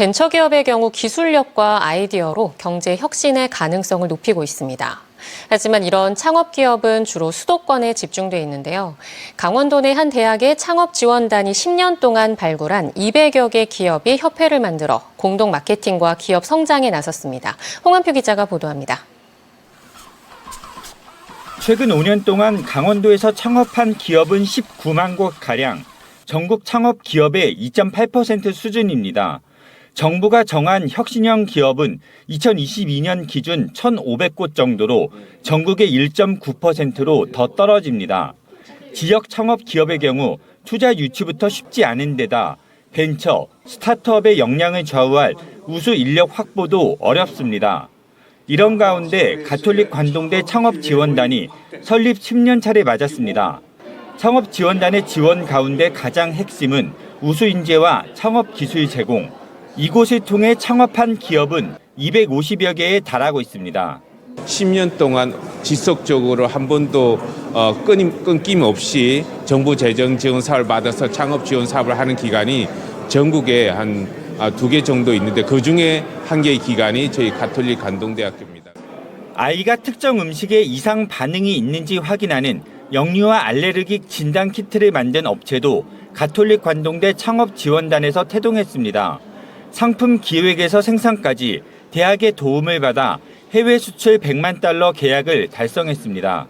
벤처기업의 경우 기술력과 아이디어로 경제 혁신의 가능성을 높이고 있습니다. 하지만 이런 창업 기업은 주로 수도권에 집중돼 있는데요. 강원도 내 한 대학의 창업 지원단이 10년 동안 발굴한 200여 개 기업이 협회를 만들어 공동 마케팅과 기업 성장에 나섰습니다. 홍한표 기자가 보도합니다. 최근 5년 동안 강원도에서 창업한 기업은 19만 곳 가량, 전국 창업 기업의 2.8% 수준입니다. 정부가 정한 혁신형 기업은 2022년 기준 1,500곳 정도로 전국의 1.9%로 더 떨어집니다. 지역 창업 기업의 경우 투자 유치부터 쉽지 않은 데다 벤처, 스타트업의 역량을 좌우할 우수 인력 확보도 어렵습니다. 이런 가운데 가톨릭 관동대 창업 지원단이 설립 10년 차를 맞았습니다. 창업 지원단의 지원 가운데 가장 핵심은 우수 인재와 창업 기술 제공. 이곳을 통해 창업한 기업은 250여 개에 달하고 있습니다. 10년 동안 지속적으로 한 번도 어, 끊임, 끊김없이 정부 재정 지원 사업을 받아서 창업 지원 사업을 하는 기관이 전국에 한 두 개 정도 있는데 그 중에 한 개의 기관이 저희 가톨릭 간동대학교입니다. 아이가 특정 음식에 이상 반응이 있는지 확인하는 영유아 알레르기 진단 키트를 만든 업체도 가톨릭 관동대 창업 지원단에서 태동했습니다. 상품 기획에서 생산까지 대학의 도움을 받아 해외 수출 100만 달러 계약을 달성했습니다.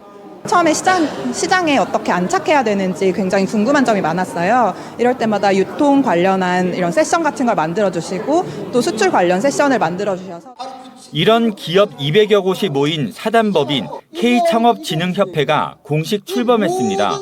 처음에 시장, 시장에 어떻게 안착해야 되는지 굉장히 궁금한 점이 많았어요. 이럴 때마다 유통 관련한 이런 세션 같은 걸 만들어주시고 또 수출 관련 세션을 만들어주셔서 이런 기업 200여 곳이 모인 사단법인 K창업진흥협회가 공식 출범했습니다.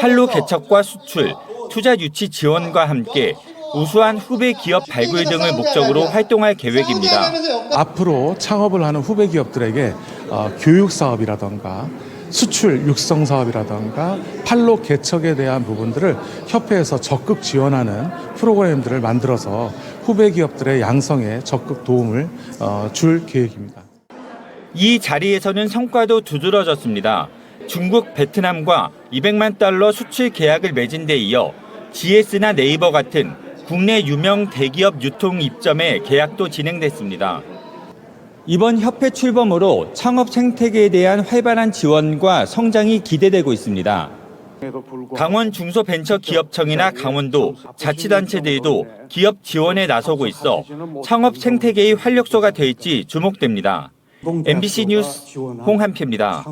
판로 개척과 수출, 투자 유치 지원과 함께 우수한 후배 기업 발굴 등을 목적으로 활동할 계획입니다. 앞으로 창업을 하는 후배 기업들에게 어, 교육 사업이라던가 수출 육성 사업이라던가 판로 개척에 대한 부분들을 협회에서 적극 지원하는 프로그램들을 만들어서 후배 기업들의 양성에 적극 도움을 어, 줄 계획입니다. 이 자리에서는 성과도 두드러졌습니다. 중국, 베트남과 200만 달러 수출 계약을 맺은 데 이어 GS나 네이버 같은 국내 유명 대기업 유통 입점에 계약도 진행됐습니다. 이번 협회 출범으로 창업 생태계에 대한 활발한 지원과 성장이 기대되고 있습니다. 강원 중소벤처기업청이나 강원도 자치단체들도 기업 지원에 나서고 있어 창업 생태계의 활력소가 될지 주목됩니다. MBC 뉴스 홍한표입니다.